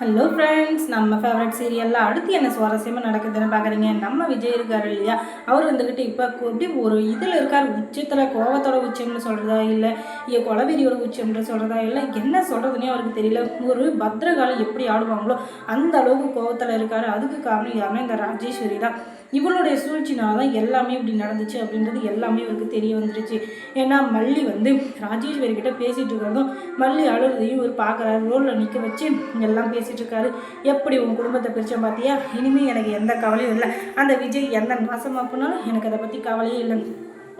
Hello friends நம்ம favourite சீரியலில் அடுத்து என்ன சுவாரஸ்யமாக நடக்குதுன்னு பார்க்குறீங்க நம்ம விஜய் இருக்கார் இல்லையா? அவர் வந்துக்கிட்டு இப்போ எப்படி ஒரு இதில் இருக்கார் உச்சத்தில் கோவத்தோட உச்சம்னு சொல்கிறதா இல்லை ஏ கொலவெறியோட உச்சம்னு சொல்கிறதா இல்லை என்ன சொல்கிறதுனே அவருக்கு தெரியல. ஒரு பத்திரகாலம் எப்படி ஆடுவாங்களோ அந்த அளவுக்கு கோவத்தில் இருக்கார். அதுக்கு காரணம் யாருன்னா இந்த ராஜேஸ்வரி தான். இவளுடைய சூழ்ச்சினால தான் எல்லாமே இப்படி நடந்துச்சு அப்படின்றது எல்லாமே இவருக்கு தெரிய வந்துருச்சு. ஏன்னா மல்லி வந்து ராஜேஸ்வரி கிட்ட பேசிகிட்டு இருக்கிறதும் மல்லி அழுறதையும் இவர் பார்க்குறாரு ரோலில் நிற்க வச்சு எல்லாம் பேசி பேசிகிட்டு இருக்காரு எப்படி உன் குடும்பத்தை பிரித்தேன் பார்த்தியா இனிமேல் எனக்கு எந்த கவலையும் இல்லை. அந்த விஜய் எந்த நாசமாக போனாலும் எனக்கு அதை பற்றி கவலையே இல்லை.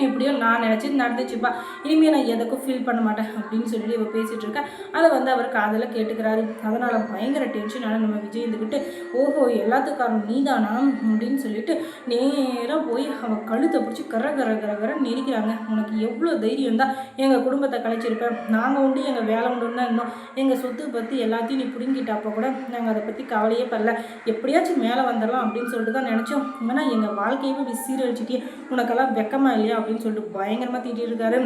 எப்படியோ நான் நினச்சி நடந்துச்சுப்பா. இனிமேல் நான் எதுக்கும் ஃபீல் பண்ண மாட்டேன் அப்படின்னு சொல்லிட்டு இவ பேசிகிட்டு இருக்கேன் அதை வந்து அவர் காதில் கேட்டுக்கிறாரு. அதனால் பயங்கர டென்ஷனால் நம்ம விஜய் இருந்துக்கிட்டு ஓஹோ எல்லாத்துக்கும் காரணம் நீதானா? அப்படின்னு சொல்லிட்டு நேராக போய் அவன் கழுத்தை பிடிச்சி கர கர கர கர நெரிக்கிறாங்க. உனக்கு எவ்வளோ தைரியம் தான்? எங்கள் குடும்பத்தை கலைச்சிருப்பேன் நாங்கள் உண்டு எங்கள் வேலை உண்டு தான் இருந்தோம். எங்கள் சொத்து பற்றி எல்லாத்தையும் நீ பிடுங்கிட்டாப்போ கூட நாங்கள் அதை பற்றி கவலையே படல. எப்படியாச்சும் மேலே வந்துடலாம் அப்படின்னு சொல்லிட்டு தான் நினச்சோம். ஆனால் எங்கள் வாழ்க்கையவே இப்படி சீரழிச்சிட்டே உனக்கெல்லாம் வெக்கமாக இல்லையா? அப்படின்னு சொல்லிட்டு பயங்கரமாக திட்டிருக்காரு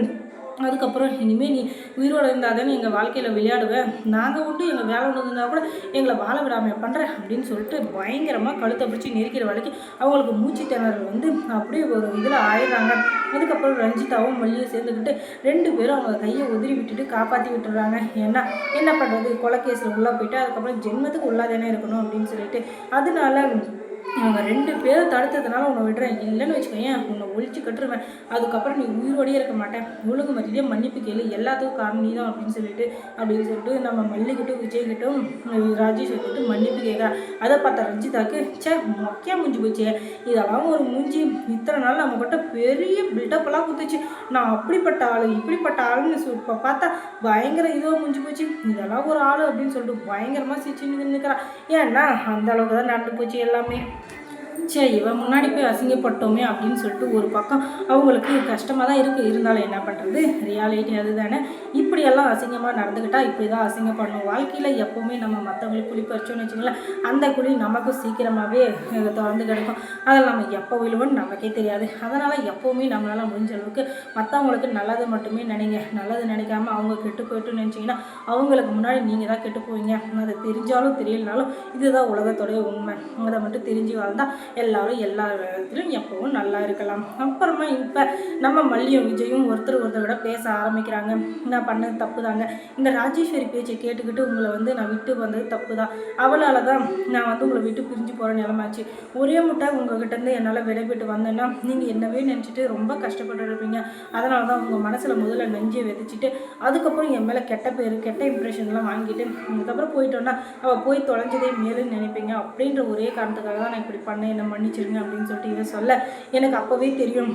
அதுக்கப்புறம் இனிமேல் நீ உயிரோடு இருந்தால் தானே எங்கள் வாழ்க்கையில் விளையாடுவேன் நாங்கள் உண்டு எங்கள் வேலை ஒன்று இருந்தால் கூட எங்களை வாழ விடாமல் பண்ணுறேன் அப்படின்னு சொல்லிட்டு பயங்கரமாக கழுத்தை பிடிச்சி நெருக்கிற வரைக்கும் அவங்களுக்கு மூச்சு திணறல் வந்து அப்படியே ஒரு இதில் ஆயிடுறாங்க. அதுக்கப்புறம் ரஞ்சிதாவும் மல்லியும் சேர்ந்துக்கிட்டு ரெண்டு பேரும் அவங்க கையை உதிரி விட்டுட்டு காப்பாற்றி விட்டுறாங்க. ஏன்னா என்ன பண்ணுறது கொலைக்கேஸில் உள்ளே போயிட்டு அதுக்கப்புறம் ஜென்மத்துக்கு உள்ளாதானே இருக்கணும் அப்படின்னு சொல்லிட்டு. அதனால இவங்க ரெண்டு பேரும் தடுத்ததுனால உன்னை விடுறேன். இல்லைன்னு வச்சுக்கோயேன் உன்னை ஒழிச்சு கட்டுருவேன் அதுக்கப்புறம் நீ உயிரோடையே இருக்க மாட்டேன். ஒழுங்கு மரியாதையாக மன்னிப்பு கேளு. எல்லாத்துக்கும் காரணம் நீ தான் அப்படின்னு சொல்லிட்டு அப்படின்னு சொல்லிட்டு நம்ம மல்லிக்கிட்டும் விஜய்கிட்டும் ராஜேஷ் கிட்டும் மன்னிப்பு கேட்குறா அதை பார்த்தா ரஞ்சிதாக்கு சே மொக்கையாக முடிஞ்சு போச்சு. இதெல்லாம் ஒரு மூஞ்சி. இத்தனை நாள் நம்ம கிட்ட பெரிய பில்டப்பெல்லாம் குத்துச்சு. நான் அப்படிப்பட்ட ஆள் இப்படிப்பட்ட ஆளுன்னு இப்போ பார்த்தா பயங்கர இதுவாக முடிஞ்சு போச்சு. இதெல்லாம் ஒரு ஆள் அப்படின்னு சொல்லிட்டு பயங்கரமாக சிரிச்சு நிற்கிறான் ஏன்னா அந்த அளவுக்கு தான் நடந்து போச்சு எல்லாமே. சே இவன் முன்னாடி போய் அசிங்கப்பட்டோமே அப்படின்னு சொல்லிட்டு ஒரு பக்கம் அவங்களுக்கு கஷ்டமாக தான் இருக்குது இருந்தாலும் என்ன பண்ணுறது ரியாலிட்டி அதுதானே. இப்படியெல்லாம் அசிங்கமாக நடந்துக்கிட்டால் இப்படி தான் அசிங்கப்படணும் வாழ்க்கையில் எப்போவுமே நம்ம மற்றவங்களுக்கு குழி பறிச்சோன்னு வச்சுங்களேன் அந்த குழி நமக்கும் சீக்கிரமாகவே திறந்து கிடக்கும். அதில் நம்ம எப்போ விழுவோன்னு நமக்கே தெரியாது. அதனால் எப்போவுமே நம்மளால் முடிஞ்ச அளவுக்கு மற்றவங்களுக்கு நல்லது மட்டுமே நினைங்க. நல்லது நினைக்காம அவங்க கெட்டு போயிட்டு நினச்சிங்கன்னா அவங்களுக்கு முன்னாடி நீங்கள் தான் கெட்டு போவீங்க. அது தெரிஞ்சாலும் தெரியலனாலும் இதுதான் உலகத்தோடைய உண்மை. அதை மட்டும் தெரிஞ்சு வாழ்ந்தால் எல்லாரும் எல்லா இடத்துலையும் எப்பவும் நல்லா இருக்கலாம். அப்புறமா இப்போ நம்ம மல்லியும் விஜயும் ஒருத்தர் ஒருத்தர் விட பேச ஆரம்பிக்கிறாங்க. நான் பண்ணது தப்பு தாங்க இந்த ராஜேஸ்வரி பேச்சை கேட்டுக்கிட்டு உங்களை வந்து நான் விட்டு வந்தது தப்பு தான் அவளால் தான் நான் வந்து உங்களை விட்டு பிரிஞ்சு போகிற நிலமாச்சு. ஒரே முட்டை உங்ககிட்டேருந்து என்னால் விடைபெற்று வந்தேன்னா நீங்கள் என்னவே நினச்சிட்டு ரொம்ப கஷ்டப்பட்டு இருப்பீங்க. அதனால தான் உங்கள் மனசில் முதல்ல நெஞ்சை விதைச்சிட்டு அதுக்கப்புறம் என் மேலே கெட்ட பேர் கெட்ட இம்ப்ரெஷன்லாம் வாங்கிட்டு அதுக்கப்புறம் போயிட்டோன்னா அவள் போய் தொலைஞ்சதே மேலுன்னு நினைப்பீங்க. அப்படின்ற ஒரே காரணத்துக்காக தான் நான் இப்படி பண்ணேன் என்னை மன்னிச்சிருங்க அப்படின்னு சொல்லிட்டு இதை சொல்ல எனக்கு அப்போவே தெரியும்.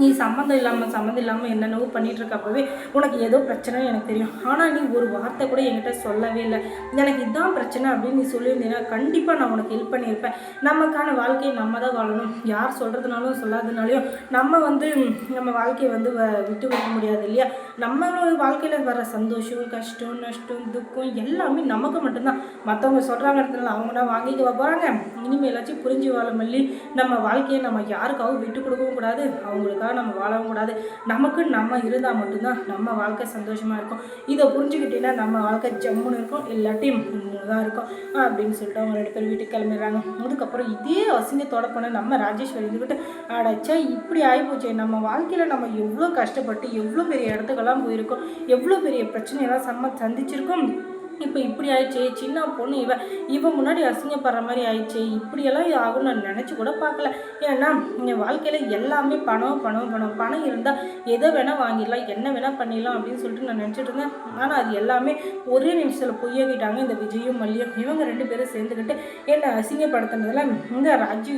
நீ சம்மந்தம் இல்லாமல் சம்மந்தம் இல்லாமல் என்னென்னவோ பண்ணிகிட்டு இருக்கப்பவே உனக்கு ஏதோ பிரச்சனை எனக்கு தெரியும். ஆனால் நீ ஒரு வார்த்தை கூட என்கிட்ட சொல்லவே இல்லை. எனக்கு இதுதான் பிரச்சனை அப்படின்னு நீ சொல்லியிருந்தீங்கன்னா கண்டிப்பாக நான் உனக்கு ஹெல்ப் பண்ணியிருப்பேன். நமக்கான வாழ்க்கையை நம்ம தான் வாழணும். யார் சொல்கிறதுனாலும் சொல்லாதனாலையும் நம்ம வந்து நம்ம வாழ்க்கையை வந்து விட்டு வைக்க முடியாது இல்லையா? நம்மளோட வாழ்க்கையில் வர சந்தோஷம் கஷ்டம் நஷ்டம் துக்கம் எல்லாமே நமக்கு மட்டும்தான். மற்றவங்க சொல்கிறாங்க இடத்துல அவங்க தான் வாங்கிக்க போகிறாங்க இனிமேலாச்சும் புரிஞ்சு வாழ மல்லி நம்ம வாழ்க்கையை நம்ம யாருக்காகவும் விட்டு கொடுக்கவும் கூடாது. அவங்களுக்காக வாழ்க்கைக்காக நம்ம வாழவும் கூடாது. நமக்கு நம்ம இருந்தால் மட்டும்தான் நம்ம வாழ்க்கை சந்தோஷமாக இருக்கும். இதை புரிஞ்சுக்கிட்டீங்கன்னா நம்ம வாழ்க்கை ஜம்முன்னு இருக்கும். இல்லாட்டியும் தான் இருக்கும். அப்படின்னு சொல்லிட்டு அவங்க ரெண்டு பேர் வீட்டுக்கு கிளம்பிடுறாங்க. அதுக்கப்புறம் இதே அசிங்கத்தோட போன நம்ம ராஜேஸ்வரி இருந்துக்கிட்டு அடைச்சா இப்படி ஆகிப்போச்சு நம்ம வாழ்க்கையில் நம்ம எவ்வளோ கஷ்டப்பட்டு எவ்வளோ பெரிய இடத்துக்கெல்லாம் போயிருக்கோம். எவ்வளோ பெரிய பிரச்சனையெல்லாம் சம்ம சந்திச்சிருக்கோம். இப்போ இப்படி ஆயிடுச்சு சின்ன பொண்ணு இவ இவன் முன்னாடி அசிங்கப்படுற மாதிரி ஆயிடுச்சு இப்படியெல்லாம் ஆகும் நான் நினச்சி கூட பார்க்கல. ஏன்னா என் வாழ்க்கையில் எல்லாமே பணம் பணம் பணம். பணம் இருந்தால் எதை வேணால் வாங்கிடலாம் என்ன வேணால் பண்ணிடலாம் அப்படின்னு சொல்லிட்டு நான் நினச்சிட்டு இருந்தேன். ஆனால் அது எல்லாமே ஒரே நிமிஷத்தில் பொய்யாக்கிட்டாங்க இந்த விஜயும் மல்லியும். இவங்க ரெண்டு பேரும் சேர்ந்துக்கிட்டு என்னை அசிங்கப்படுத்துனதில் இந்த ராஜி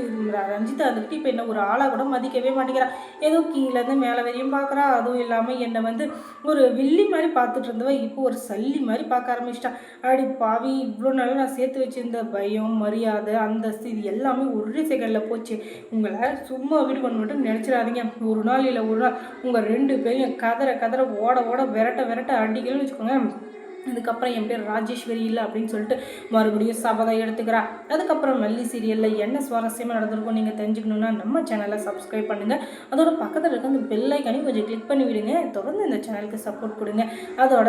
ரஞ்சிதா வந்துக்கிட்டு இப்போ என்ன ஒரு ஆளாக கூட மதிக்கவே மாட்டேங்கிறான் ஏதோ கீழேருந்து மேலே வரையும் பார்க்குறா அதுவும் இல்லாமல் என்னை வந்து ஒரு வில்லி மாதிரி பார்த்துட்டு இருந்தவ இப்போ ஒரு சல்லி மாதிரி பார்க்க ஆரம்பிச்சிட்டா. அடி பாவி இவ்வளோ நாள் நான் சேர்த்து வச்சுருந்த பயம் மரியாதை அந்தஸ்து இது எல்லாமே ஒரே செகண்டில் போச்சு. உங்களை சும்மா வீடு பண்ண மட்டும் நினச்சிடாதீங்க. ஒரு நாள் இல்லை ஒரு நாள் உங்கள் ரெண்டு பேரையும் கதற கதற ஓட ஓட விரட்ட விரட்ட அடிக்கலன்னு வச்சுக்கோங்க. அதுக்கப்புறம் என் பேர் ராஜேஸ்வரி இல்லை அப்படின்னு சொல்லிட்டு மறுபடியும் சபதம் எடுத்துக்கிறா. அதுக்கப்புறம் மல்லி சீரியலில் என்ன சுவாரஸ்யமாக நடந்திருக்கும் நீங்கள் தெரிஞ்சுக்கணுன்னா நம்ம சேனலை சப்ஸ்கிரைப் பண்ணுங்கள் அதோட பக்கத்தில் இருக்க அந்த பெல் ஐக்கானையும் கொஞ்சம் கிளிக் பண்ணி விடுங்க தொடர்ந்து இந்த சேனலுக்கு சப்போர்ட் கொடுங்க. அதோட